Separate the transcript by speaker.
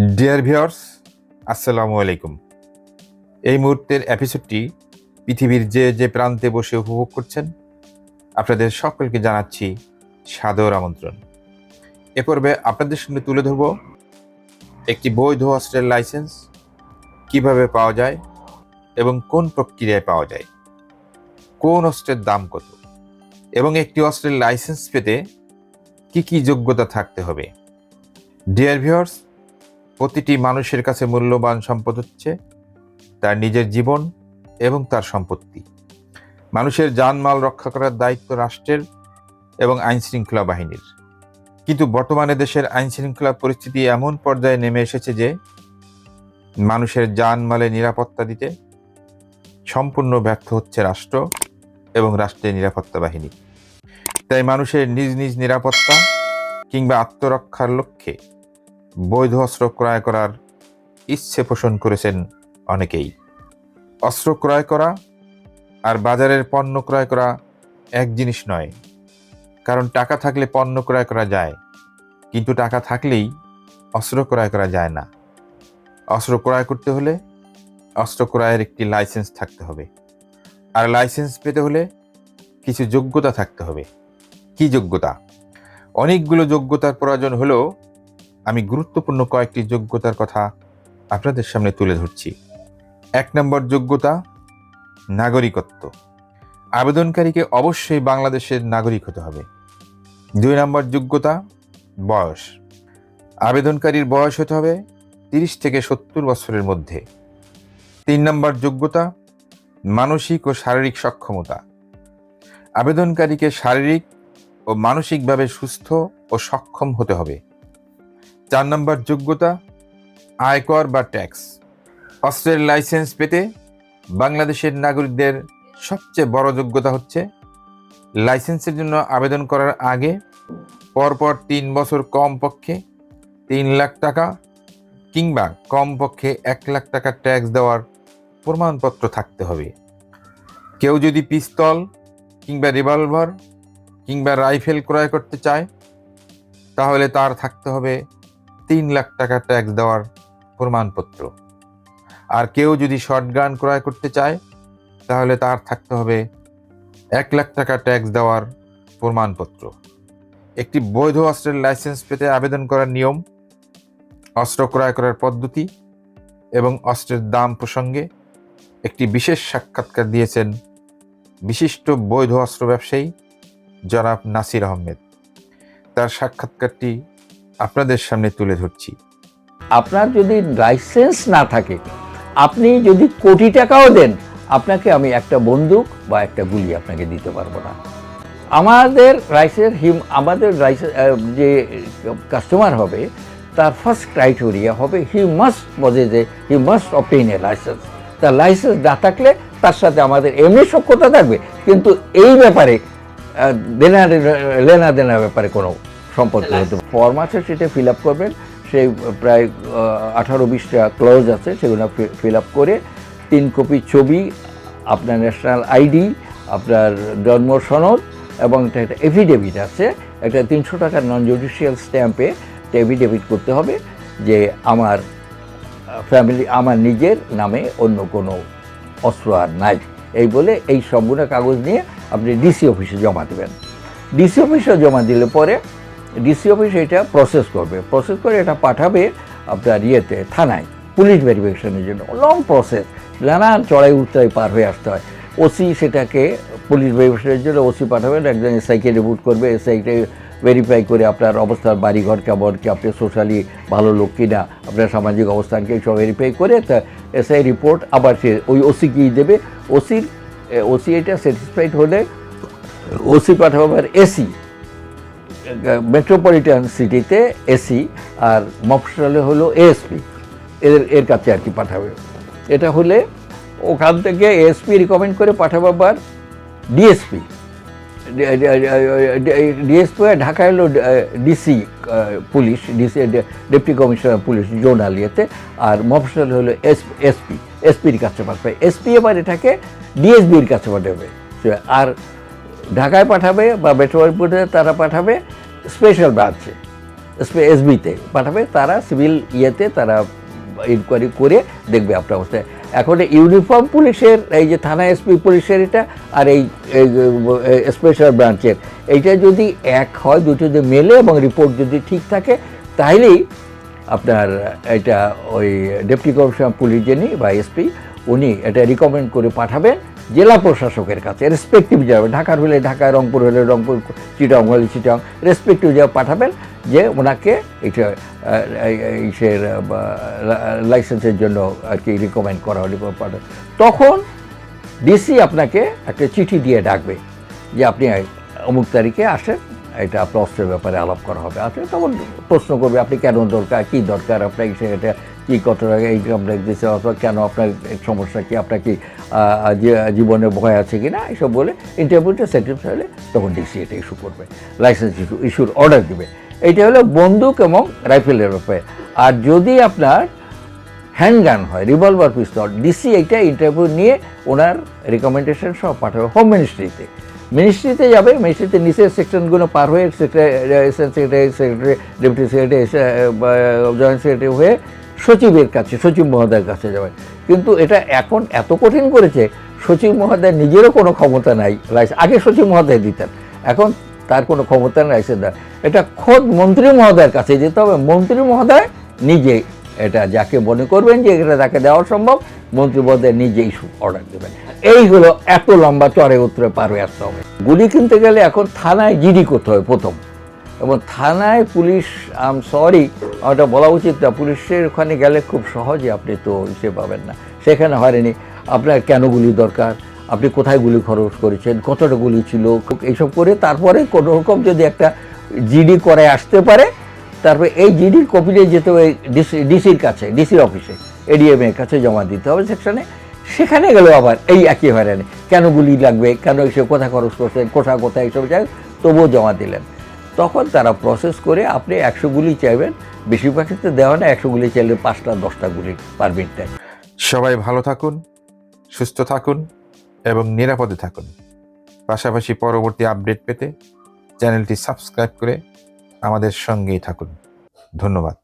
Speaker 1: Deer viewers আসসালামু আলাইকুম। এই মুহূর্তের এপিসোডটি পৃথিবীর যে যে প্রান্তে বসে উপভোগ করছেন, আপনাদের সকলকে জানাচ্ছি সাদর আমন্ত্রণ। এ পর্বে আপনাদের সামনে তুলে ধরব একটি বৈধ অস্ত্রের লাইসেন্স কীভাবে পাওয়া যায় এবং কোন প্রক্রিয়ায় পাওয়া যায়, কোন অস্ত্রের দাম কত, এবং একটি অস্ত্রের লাইসেন্স পেতে কি কি যোগ্যতা থাকতে হবে। ডিয়ার ভিওর্স প্রতিটি মানুষের কাছে মূল্যবান সম্পদ হচ্ছে তার নিজের জীবন এবং তার সম্পত্তি। মানুষের জানমাল রক্ষা করার দায়িত্ব রাষ্ট্রের এবং আইনশৃঙ্খলা বাহিনীর। কিন্তু বর্তমানে দেশের আইনশৃঙ্খলা পরিস্থিতি এমন পর্যায়ে নেমে এসেছে যে মানুষের জানমালে নিরাপত্তা দিতে সম্পূর্ণ ব্যর্থ হচ্ছে রাষ্ট্র এবং রাষ্ট্রের নিরাপত্তা বাহিনী। তাই মানুষের নিজ নিজ নিরাপত্তা কিংবা আত্মরক্ষার লক্ষ্যে বৈধ অস্ত্র ক্রয় করার ইচ্ছে পোষণ করেছেন অনেকেই। অস্ত্র ক্রয় করা আর বাজারের পণ্য ক্রয় করা এক জিনিস নয়। কারণ টাকা থাকলে পণ্য ক্রয় করা যায়, কিন্তু টাকা থাকলেই অস্ত্র ক্রয় করা যায় না। অস্ত্র ক্রয় করতে হলে অস্ত্র ক্রয়ের একটি লাইসেন্স থাকতে হবে। আর লাইসেন্স পেতে হলে কিছু যোগ্যতা থাকতে হবে। কি যোগ্যতা? অনেকগুলো যোগ্যতার প্রয়োজন হলেও আমি গুরুত্বপূর্ণ কয়েকটি যোগ্যতার কথা আপনাদের সামনে তুলে ধরছি। এক নম্বর যোগ্যতা, নাগরিকত্ব। আবেদনকারীকে অবশ্যই বাংলাদেশের নাগরিক হতে হবে। দুই নম্বর যোগ্যতা, বয়স। আবেদনকারীর বয়স হতে হবে তিরিশ থেকে সত্তর বছরের মধ্যে। তিন নম্বর যোগ্যতা, মানসিক ও শারীরিক সক্ষমতা। আবেদনকারীকে শারীরিক ও মানসিকভাবে সুস্থ ও সক্ষম হতে হবে। চার নম্বর যোগ্যতা, আয়কর বা ট্যাক্স। অস্ত্রের লাইসেন্স পেতে বাংলাদেশের নাগরিকদের সবচেয়ে বড় যোগ্যতা হচ্ছে লাইসেন্সের জন্য আবেদন করার আগে পরপর তিন বছর কম পক্ষে তিন লাখ টাকা কিংবা কম পক্ষে এক লাখ টাকা ট্যাক্স দেওয়ার প্রমাণপত্র থাকতে হবে। কেউ যদি পিস্তল কিংবা রিভলভার কিংবা রাইফেল ক্রয় করতে চায়, তাহলে তার থাকতে হবে তিন লাখ টাকা ট্যাক্স দেওয়ার প্রমাণপত্র। আর কেউ যদি শর্টগান ক্রয় করতে চায়, তাহলে তার থাকতে হবে এক লাখ টাকা ট্যাক্স দেওয়ার প্রমাণপত্র। একটি বৈধ অস্ত্রের লাইসেন্স পেতে আবেদন করার নিয়ম, অস্ত্র ক্রয় করার পদ্ধতি এবং অস্ত্রের দাম প্রসঙ্গে একটি বিশেষ সাক্ষাৎকার দিয়েছেন বিশিষ্ট বৈধ অস্ত্র ব্যবসায়ী জনাব নাসির আহমেদ। তার সাক্ষাৎকারটি আপনাদের সামনে তুলে ধরছি।
Speaker 2: আপনার যদি লাইসেন্স না থাকে, আপনি যদি কোটি টাকাও দেন, আপনাকে আমি একটা বন্দুক বা একটা গুলি আপনাকে দিতে পারব না। আমাদের লাইসেন্স হিম, আমাদের লাইসেন্স যে কাস্টমার হবে, তার ফার্স্ট ক্রাইটেরিয়া হবে হি মাস্ট বজে যে he must obtain a license তার লাইসেন্স না থাকলে তার সাথে আমাদের এমনি সক্ষতা থাকবে। কিন্তু এই ব্যাপারে দেনা লেনা দেনার ব্যাপারে কোনো সম্পর্ক হতে ফর্ম আছে সেটা ফিল আপ করবেন। সেই প্রায় আঠারো বিশটা ক্লোজ আছে সেগুলো ফিল আপ করে তিন কপি ছবি আপনার ন্যাশনাল আইডি আপনার জন্ম সনদ এবং একটা একটা এফিডেভিট আছে। একটা তিনশো টাকার নন জুডিশিয়াল স্ট্যাম্পে এফিডেভিট করতে হবে যে আমার ফ্যামিলি আমার নিজের নামে অন্য কোনো অস্ত্র আর নাই। এই বলে এই সম্পূর্ণ কাগজ নিয়ে আপনি ডিসি অফিসে জমা দেবেন। ডিসি অফিসে জমা দিলে পরে ডিসি অফিস এটা প্রসেস করবে। প্রসেস করে এটা পাঠাবে আপনার ইয়েতে, থানায় পুলিশ ভেরিফিকেশনের জন্য। লং প্রসেস নানান চড়াই উত্তরাই পার হয়ে আসতে হয়। ওসি সেটাকে পুলিশ ভেরিফিকেশনের জন্য ওসি পাঠাবেন, একজন এসআইকে রিপোর্ট করবে এসআইকে ভেরিফাই করে আপনার অবস্থার বাড়িঘর কেমন, কি আপনি সোশ্যালি ভালো লোক কিনা, আপনার সামাজিক অবস্থানকে সব ভেরিফাই করে তা এসআই রিপোর্ট আবার সে ওই ওসি ওসিকেই দেবে? ওসির ওসি এটা স্যাটিসফাইড হলে ওসি পাঠাবার এসি মেট্রোপলিটন সিটিতে এসি আর মফসলে হলো এএসপি এদের, এর কাছে আর কি পাঠাবে। এটা হলে ওখান থেকে এএসপি রিকমেন্ড করে পাঠাবার ডিএসপি ডিএসপি ঢাকায় হলো DC police DC deputy commissioner police zonal ইয়েতে আর মফসল হলো এস এসপি এসপির কাছে পাঠাবে। এসপি এবার এটাকে ডিএসবির কাছে পাঠাবে। আর ঢাকায় পাঠাবে বা মেট্রোপলিটনে তারা পাঠাবে স্পেশাল ব্রাঞ্চে এসবিতে পাঠাবে, তারা সিভিল ইয়েতে তারা ইনকোয়ারি করে দেখবে আপনার অবস্থায় এখন ইউনিফর্ম পুলিশের, এই যে থানা এসপি পুলিশের এটা আর এই স্পেশাল ব্রাঞ্চের এইটা যদি এক হয়, দুটো যদি মেলে এবং রিপোর্ট যদি ঠিক থাকে তাহলেই আপনার এটা ওই ডেপুটি কমিশনার পুলিশ যিনি বা এসপি উনি এটা রিকমেন্ড করে পাঠাবেন। জেলা প্রশাসকের কাছে রেসপেক্টিভ যাবে ঢাকার হলে ঢাকায় রংপুর হলে রংপুর, চিটং হলে চিটং রেসপেক্টিভ যাবে পাঠাবেন, যে ওনাকে এটা লাইসেন্সের জন্য আর কি রিকমেন্ড করা হলে পাঠাবে তখন ডিসি আপনাকে একটা চিঠি দিয়ে ডাকবে যে আপনি অমুক তারিখে আসেন, এটা আপনার অস্ত্রের ব্যাপারে আলাপ করা হবে। আসলে তখন প্রশ্ন করবে, আপনি কেন দরকার? কী দরকার আপনার এটা কী কত টাকা এই কমপ্লেক্স দিচ্ছে অথবা কেন আপনার সমস্যা কি, আপনার কি জীবনে ভয় আছে কি না এসব বলে ইন্টারভিউটা স্যাটিসফাই হলে তখন ডিসি এটা ইস্যু করবে লাইসেন্স ইস্যু ইস্যুর অর্ডার দিবে। এইটা হলো বন্দুক এবং রাইফেলের ব্যাপারে। আর যদি আপনার হ্যান্ডগান হয় রিভলভার পিস্তল ডিসি এইটা ইন্টারভিউ নিয়ে ওনার রেকমেন্ডেশন সব পাঠাবে হোম মিনিস্ট্রিতে মিনিস্ট্রিতে যাবে মিনিস্ট্রিতে নিচের সেকশনগুলো পার হয়ে secretary secretary secretary deputy secretary joint secretary হয়ে সচিবের কাছে, সচিব মহোদয়ের কাছে যাবে কিন্তু এটা এখন এত কঠিন করেছে, সচিব মহোদয় নিজেরও কোনো ক্ষমতা নাই লাইসেন্স আগে সচিব মহোদয় দিতেন। এখন তার কোনো ক্ষমতা নেই, লাইসেন্স দেয় এটা খোদ মন্ত্রী মহোদয়ের কাছে যেতে হবে। মন্ত্রী মহোদয় নিজে এটা যাকে মনে করবেন যে এটা তাকে দেওয়া সম্ভব, মন্ত্রী মহোদয় নিজেই অর্ডার দেবেন। এই হলো এত লম্বা চড়ে উত্তরে পার হয়ে আসতে হবে। গুলি কিনতে গেলে এখন থানায় জিডি করতে হবে প্রথম। এবং থানায় পুলিশ, আম সরি ওটা বলা উচিত না, পুলিশের ওখানে গেলে খুব সহজে আপনি তো ইসে পাবেন না। সেখানে হয়নি আপনার কেন গুলি দরকার, আপনি কোথায় গুলি খরচ করেছেন, কতটা গুলি ছিল, এইসব করে তারপরে কোনো রকম যদি একটা জিডি করে আসতে পারে, তারপরে এই জিডির কপি নিয়ে যেতে হবে ডিসি ডিসির কাছে ডিসির অফিসে এডিএম এর কাছে জমা দিতে হবে সেকশনে, সেখানে গেলেও আবার এই একই হয়রানি, কেন গুলি লাগবে, কেন এসে কোথায় খরচ করছেন কোথায় কোথায় এইসব যায় তবুও জমা দিলেন। তখন তারা প্রসেস করে আপনি একশো গুলি চাইবেন। বেশিরভাগ ক্ষেত্রে দেওয়া না, একশো গুলি চাইলে পাঁচটা, দশটা গুলি পার মিনিটে
Speaker 1: সবাই ভালো থাকুন, সুস্থ থাকুন এবং নিরাপদে থাকুন। পাশাপাশি পরবর্তী আপডেট পেতে চ্যানেলটি সাবস্ক্রাইব করে আমাদের সঙ্গেই থাকুন। ধন্যবাদ।